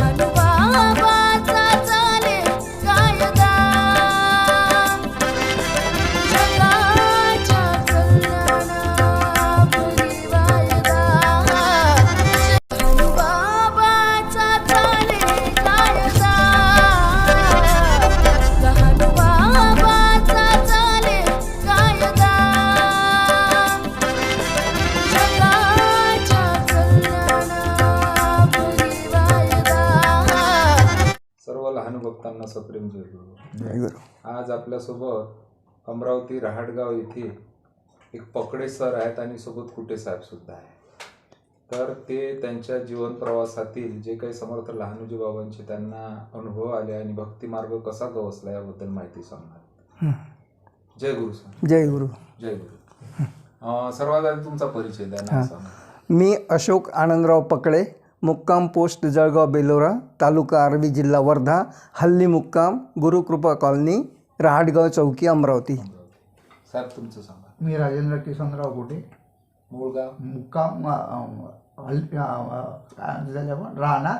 hana भक्तांना सप्रेम जय गुरु जय गुरु. आज आपल्यासोबत अमरावती रहाटगाव येथे एक पकडे सर आहेत आणि सोबत कुटे साहेब सुद्धा आहे तर ते त्यांच्या जीवन प्रवासातील जे काही समर्थ लहानोजी बाबांचे त्यांना अनुभव आले आणि भक्ती मार्ग कसा गवसला याबद्दल माहिती सांगणार. जय गुरु सर. जय गुरु. जय गुरु. सर्वात आधी तुमचा परिचय द्या मी अशोक आनंदराव पकडे मुक्काम पोस्ट जळगाव बेलोरा तालुका आर्वी जिल्हा वर्धा हल्ली मुक्काम गुरुकृपा कॉलनी रहाटगाव चौकी अमरावती. साहेब तुमचं सांगा. मी राजेंद्र किसनराव कुठे मूळ गाव मुक्काम अ, अ, हल्ली अ, अ, काय म्हणतात त्याला आपण? राहणार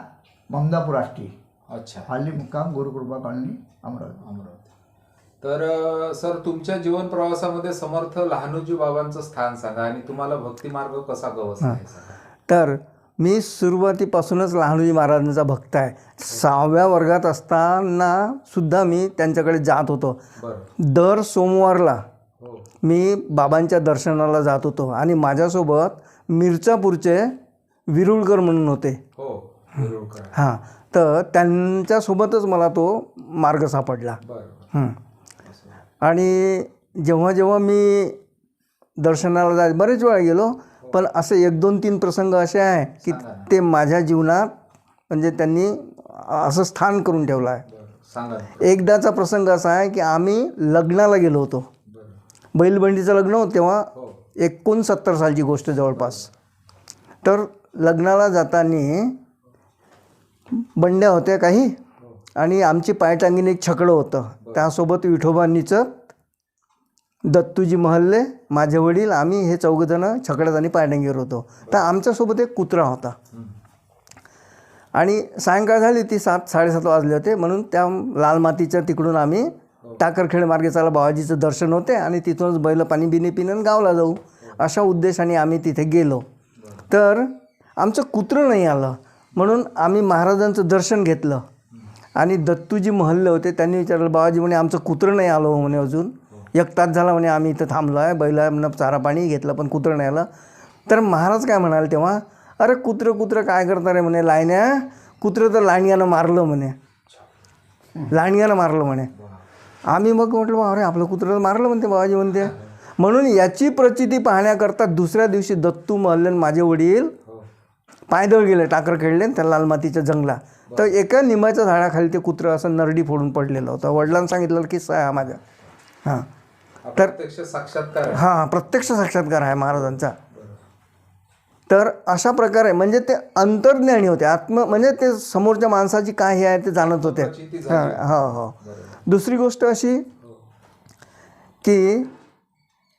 ममदापूर आष्टी अच्छा. हल्ली मुक्काम गुरुकृपा कॉलनी अमरावती. अमरावती. तर अ, सर तुमच्या जीवन प्रवासामध्ये समर्थ लहानोजी बाबांचं स्थान सांगा आणि तुम्हाला भक्ती मार्ग कसा गवसला हे. सांगा तर मी सुरुवातीपासूनच लहानोजी महाराजांचा भक्त आहे. सहाव्या वर्गात असताना सुद्धा मी त्यांच्याकडे जात होतो. दर सोमवारला हो. मी बाबांच्या दर्शनाला जात होतो आणि माझ्यासोबत मिरचापूरचे विरुळकर म्हणून होते. हो. हां तर त्यांच्यासोबतच मला तो मार्ग सापडला. आणि जेव्हा जेव्हा मी दर्शनाला जाय बरेच वेळा गेलो. पण असे एक दोन तीन प्रसंग असे आहे की. ते माझ्या जीवनात म्हणजे त्यांनी असं स्थान करून ठेवलं आहे. एकदाचा प्रसंग असा आहे की आम्ही लग्नाला गेलो होतो. बैलबंडीचं लग्न होतं तेव्हा हो. एकोणसत्तर सालची गोष्ट जवळपास. तर लग्नाला जाताना बंड्या होत्या काही आणि आमची पायटांगीने एक छकडं होतं. त्यासोबत विठोबांनीचं दत्तूजी महल्ले माझे वडील आम्ही हे चौघजणं छकड्यात आणि पायटांगीवर होतो. तर आमच्यासोबत एक कुत्रा होता. आणि सायंकाळ झाली ती सात साडेसात वाजले होते. म्हणून त्या लाल मातीच्या तिकडून आम्ही टाकरखेड मार्गे चाला बाबाजीचं दर्शन होते आणि तिथूनच बैल पाणी बिनी पिणं गावला जाऊ अशा उद्देशाने आम्ही तिथे गेलो. तर आमचं कुत्रं नाही आलं. म्हणून आम्ही महाराजांचं दर्शन घेतलं. आणि दत्तूजी महल्ले होते त्यांनी विचारलं बाबाजी म्हणे आमचं कुत्रं नाही आलं हो म्हणे अजून. एक तास झाला म्हणे आम्ही इथं थांबलो आहे. बैलांना चारा पाणी घेतलं पण कुत्रं नाही आलं. तर महाराज काय म्हणाले तेव्हा अरे कुत्रं कुत्रं काय करणार आहे म्हणे लायण्या कुत्रं तर लाणग्यानं मारलं म्हणे. लाणग्यानं मारलं म्हणे. आम्ही मग म्हटलं बा, अरे आपलं कुत्रं मारलं म्हणते बाबाजी म्हणते. म्हणून याची प्रचिती पाहण्याकरता दुसऱ्या दिवशी दत्तू महल्लन माझे वडील पायदळ गेले टाकर खेळले त्या लाल मातीच्या जंगला. तर एका निंबाच्या झाडाखाली ते कुत्रं असं नरडी फोडून पडलेलं होतं. वडिलांनी सांगितलं किस्सा आहे हा माझा हां. प्रत्यक्ष साक्षात्कार आहे. हां प्रत्यक्ष साक्षात्कार आहे महाराजांचा. तर अशा प्रकारे म्हणजे ते अंतर्ज्ञानी होते. आत्म म्हणजे ते समोरच्या माणसाची काय हे आहे ते जाणत होते. हां हो हो. दुसरी गोष्ट अशी हो. की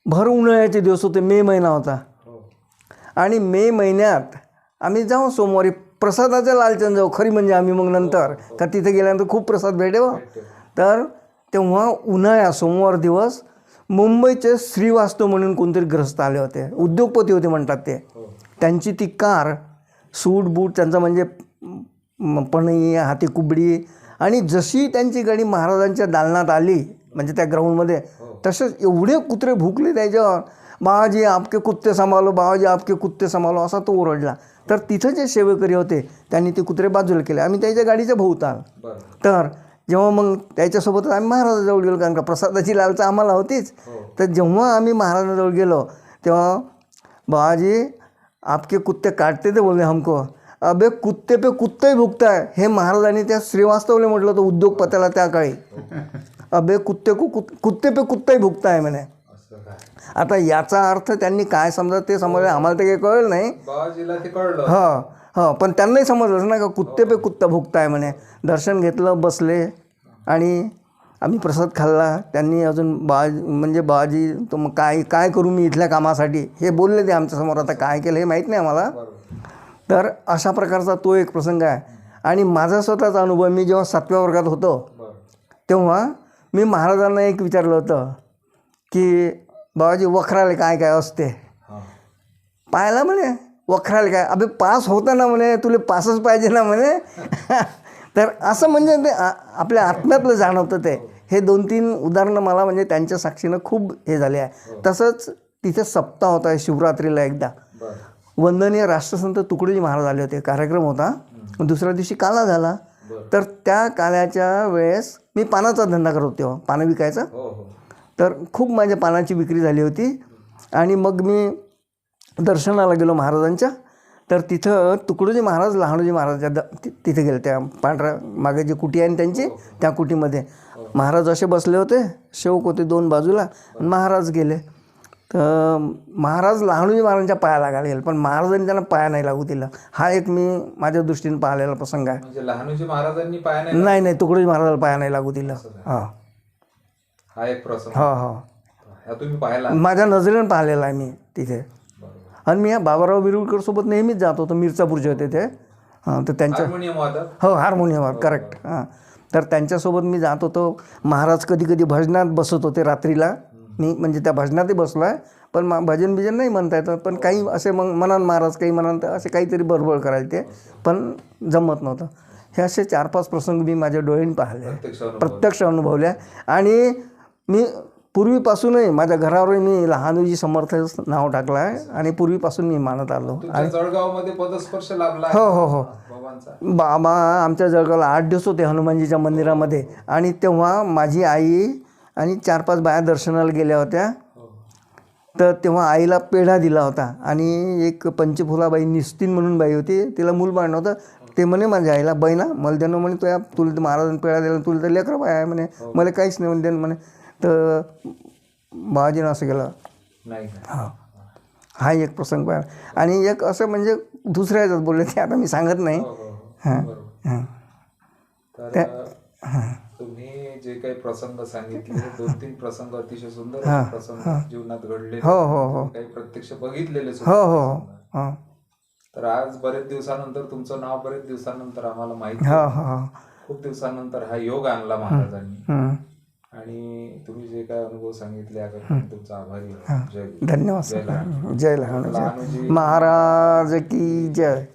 भर उन्हाळ्याचे दिवस होते मे महिना होता. हो. आणि मे महिन्यात आम्ही जाऊ सोमवारी प्रसादाच्या लालचंद जाऊ. खरी म्हणजे आम्ही मग नंतर. का तिथे गेल्यानंतर खूप प्रसाद भेटेव तर तेव्हा उन्हाळ्या सोमवार दिवस मुंबईचे श्रीवास्तव म्हणून कोणतरी ग्रस्त आले होते. उद्योगपती होते म्हणतात ते. हो. त्यांची ती कार सूट बूट त्यांचा म्हणजे पणई हाती कुबडी आणि जशी त्यांची गाडी महाराजांच्या दालनात आली म्हणजे त्या ग्राउंडमध्ये तसेच एवढे कुत्रे भुकले त्याच्यावर. बाबाजी आपके कुत्ते सांभालो बाबाजी आपके कुत्ते सांभालो असा तो ओरडला. तर तिथं जे सेवेकरी होते त्यांनी ते कुत्रे बाजूला केले. आम्ही त्याच्या गाडीच्या भोवताल. तर जेव्हा मग त्याच्यासोबत आम्ही महाराजाजवळ गेलो कारण का प्रसादाची लालचा आम्हाला होतीच. तर जेव्हा आम्ही महाराजाजवळ गेलो तेव्हा बाबाजी आपके कुत्ते काटते ते बोलले हमको. अबे कुत्ते पे कुत्ते ही भुकता है. हे महाराजांनी त्या श्रीवास्तवले म्हटलं होतं उद्योगपत्याला त्या काळी. अबे कुत्ते को कुत कुत्ते पे कुत्ताही आहे म्हणे आता याचा अर्थ त्यांनी काय समजा ते समजलं आम्हाला ते काही कळलं नाही. हो. हो पण त्यांनाही समजलंच ना का कुत्ते पे कुत्ता भुकताय म्हणे. दर्शन घेतलं बसले. आणि आम्ही प्रसाद खाल्ला. त्यांनी अजून बा म्हणजे बाजी तो मग काय काय करू मी इथल्या कामासाठी? हे बोलले ते आमच्यासमोर आता काय केलं हे माहीत नाही आम्हाला. तर अशा प्रकारचा तो एक प्रसंग आहे. आणि माझा स्वतःचा अनुभव मी जेव्हा सातव्या वर्गात होतो तेव्हा मी महाराजांना एक विचारलं होतं की बाबाजी वखराले काय काय असते? पाहायला म्हणे. वखराले काय? अबे पास होता ना म्हणे तुला पासच पाहिजे ना म्हणे. तर असं म्हणजे ते आपल्या आत्म्यातलं जाणवतं ते. हे दोन तीन उदाहरणं मला म्हणजे त्यांच्या साक्षीनं खूप हे झाले आहे. तसंच तिथे सप्ताह होता शिवरात्रीला एकदा. वंदनीय राष्ट्रसंत तुकडोजी महाराज आले होते. कार्यक्रम होता. दुसऱ्या दिवशी काला झाला. तर त्या काल्याच्या वेळेस मी पानाचा धंदा करत होते हो, पानं विकायचा. हो हो. तर खूप माझ्या पानाची विक्री झाली होती. आणि मग मी दर्शनाला गेलो महाराजांच्या. तर तिथं तुकडोजी महाराज लहानोजी महाराजच्या द तिथे गेले त्या पांढऱ्या मागे जी कुटी आहे ना त्यांची त्या कुटीमध्ये. महाराज असे बसले होते शेवक होते दोन बाजूला महाराज गेले. तर महाराज लहानोजी महाराजांच्या पाया लागायला गेले पण महाराजांनी त्यांना पाया नाही लागू दिला. हा एक मी माझ्या दृष्टीने पाहिलेला प्रसंग आहे. म्हणजे लहानूजी महाराजांनी पाया नाही नाही नाही तुकडोजी महाराजाला पाया नाही लागू दिला. हां. हा एक प्रसंग. हो हो. तुम्ही पाहिला. माझ्या नजरेनं पाहिलेला आहे मी तिथे. आणि मी या बाबाराव बिरुळकर सोबत नेहमीच जात होतो मिरचापूरचे होते ते हां तर त्यांच्या हार्मोनियम वादक? हो हार्मोनियमवर करेक्ट हां तर त्यांच्यासोबत मी जात होतो. महाराज कधी कधी भजनात बसत होते रात्रीला. मी म्हणजे त्या भजनातही बसलो आहे पण मा भजन बिजन नाही म्हणता येतं. पण काही असे मग म्हणाल महाराज काही म्हणाल तर असे काहीतरी बडबड करायचे ते पण जमत नव्हतं. हे असे चार पाच प्रसंग मी माझ्या डोळ्यांनी पाहिले. प्रत्यक्ष अनुभव प्रत्यक्ष अनुभवल्या आणि मी पूर्वीपासूनही माझ्या घरावरही मी लहानोजी समर्थ नाव टाकलं आहे आणि पूर्वीपासून मी मानत आलो. तुमच्या जळगावमध्ये पदस्पर्श लाभला हो हो हो. बाबांचा? बाबा आमच्या जळगावला आठ दिवस होते हनुमानजीच्या मंदिरामध्ये. आणि तेव्हा माझी आई आणि चार पाच बाया दर्शनाला गेल्या होत्या. हो. तर तेव्हा आईला पेढा दिला होता. आणि एक पंचफुलाबाई निस्तीन म्हणून बाई होती. तिला मूल बाळ नव्हतं ते म्हणे माझ्या आईला बहिणा मला देणं म्हणे तो या तुला महाराजांनी पेढा दिला तुला तर लेकरं बाय आहे म्हणे. मला काहीच नाही म्हणे देणं म्हणे. तर बाबाजीनं असं केलं? हा. हा एक प्रसंग पाहिला. आणि एक असं म्हणजे दुसऱ्या ह्याच्यात बोलले ते आता मी सांगत नाही. हो, हो, हो. हां. तुम्ही जे काही प्रसंग सांगितले दोन तीन प्रसंग अतिशय सुंदर प्रसंग जीवनात घडले हो हो हो. काही प्रत्यक्ष बघितलेले हो हो. हो. तर आज बरेच दिवसानंतर तुमचं नाव बरेच दिवसानंतर आम्हाला माहिती खूप दिवसानंतर हा योग आणला महाराजांनी. आणि तुम्ही जे काय अनुभव सांगितले तुमचा आभारी आहे. जय गुरु. धन्यवाद जय लहान. जय लहानोजी महाराज की जय